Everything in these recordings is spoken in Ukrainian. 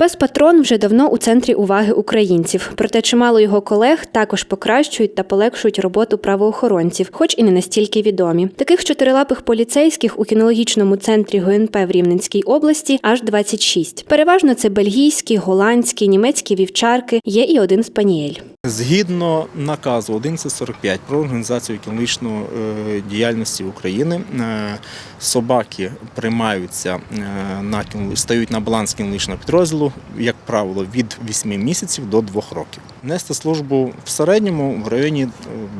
Пес Патрон вже давно у центрі уваги українців. Проте чимало його колег також покращують та полегшують роботу правоохоронців, хоч і не настільки відомі. Таких чотирилапих поліцейських у кінологічному центрі ГНП в Рівненській області аж 26. Переважно це бельгійські, голландські, німецькі вівчарки. Є і один спаніель. Згідно наказу 1145 про організацію кінологічної е, діяльності України, е, собаки приймаються е, на стають на баланс кінологічного підрозділу, як правило, від 8 місяців до 2 років. Нести службу в середньому в районі е,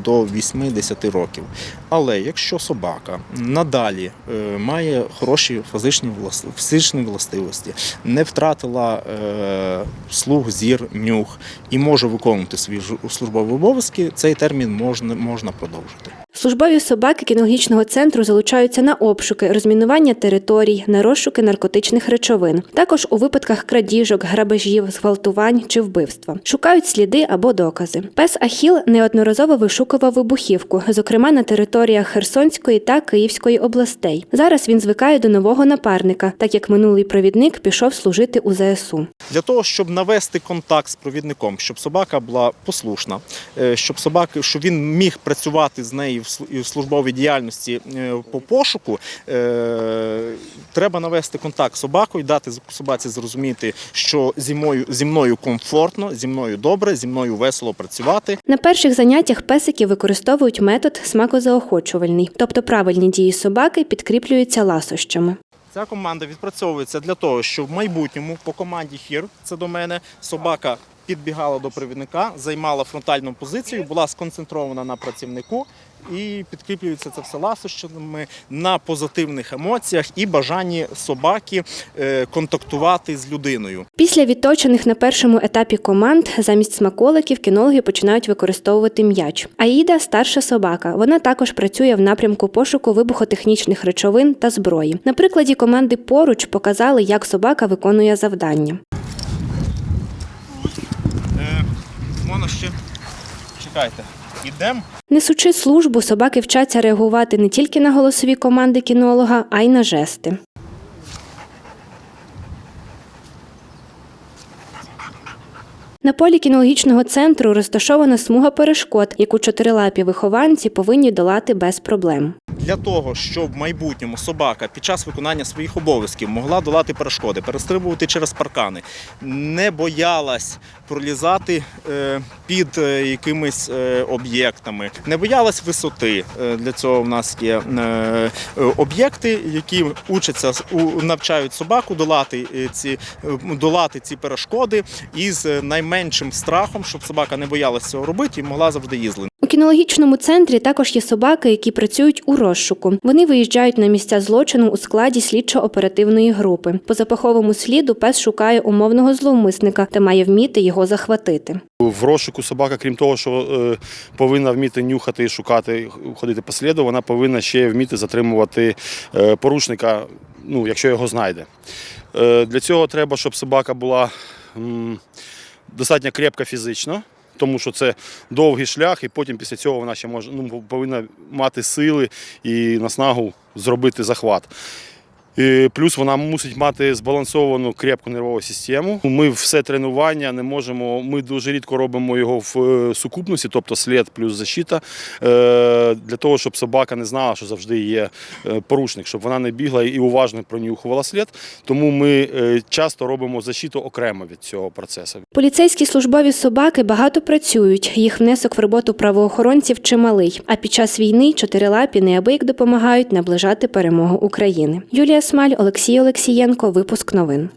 до 8-10 років. Але якщо собака надалі е, має хороші фізичні влас- властивості, не втратила е, слух, зір, нюх і може виконувати свої службові обов'язки, цей термін можна, можна продовжити. Службові собаки кінологічного центру залучаються на обшуки, розмінування територій, на розшуки наркотичних речовин, також у випадках крадіжок, грабежів, зґвалтувань чи вбивства. Шукають сліди або докази. Пес Ахіл неодноразово вишукував вибухівку, зокрема на територіях Херсонської та Київської областей. Зараз він звикає до нового напарника, так як минулий провідник пішов служити у ЗСУ. Для того, щоб навести контакт з провідником, щоб собака була послушна, е, щоб собака, щоб він міг працювати з нею в в службовій діяльності е, по пошуку, е, треба навести контакт з собакою, дати собаці зрозуміти, що зі мною, зі мною комфортно, зі мною добре, зі мною весело працювати. На перших заняттях песики використовують метод смакозаохочувальний, тобто правильні дії собаки підкріплюються ласощами. Ця команда відпрацьовується для того, щоб в майбутньому по команді хір, це до мене, собака підбігала до провідника, займала фронтальну позицію, була сконцентрована на працівнику і підкріплюється це все ласощами на позитивних емоціях і бажанні собаки е, контактувати з людиною. Після відточених на першому етапі команд замість смаколиків кінологи починають використовувати м'яч. Аїда старша собака. Вона також працює в напрямку пошуку вибухотехнічних речовин та зброї. На прикладі команди поруч показали, як собака виконує завдання. Можна ще чекайте. Ідемо. Несучи службу, собаки вчаться реагувати не тільки на голосові команди кінолога, а й на жести. На полі кінологічного центру розташована смуга перешкод, яку чотирилапі вихованці повинні долати без проблем. Для того, щоб в майбутньому собака під час виконання своїх обов'язків могла долати перешкоди, перестрибувати через паркани, не боялась пролізати е, під е, якимись е, об'єктами, не боялась висоти. Для цього в нас є об'єкти, які учаться навчають собаку долати ці долати ці перешкоди із е, найменшим страхом, щоб собака не боялась цього робити і могла завжди їздити. У кінологічному центрі також є собаки, які працюють у розшуку. Вони виїжджають на місця злочину у складі слідчо-оперативної групи. По запаховому сліду пес шукає умовного зловмисника та має вміти його захватити. В розшуку собака, крім того, що е, повинна вміти нюхати і шукати, ходити по сліду, вона повинна ще вміти затримувати е, порушника, ну, якщо його знайде. Е, для цього треба, щоб собака була м, достатньо крепка фізично. Тому що це довгий шлях, і потім після цього вона ще може ну, повинна мати сили і наснагу зробити захват. Плюс вона мусить мати збалансовану крепку нервову систему. Ми все тренування не можемо. Ми дуже рідко робимо його в е, сукупності, тобто слід плюс защита, е, для того, щоб собака не знала, що завжди є е, порушник, щоб вона не бігла і уважно пронюхувала слід. Тому ми часто робимо защиту окремо від цього процесу. Поліцейські службові собаки багато працюють. Їх внесок в роботу правоохоронців чималий. А під час війни чотирилапі неабияк допомагають наближати перемогу України. Юлія Смаль, Олексій Олексієнко. Випуск новин.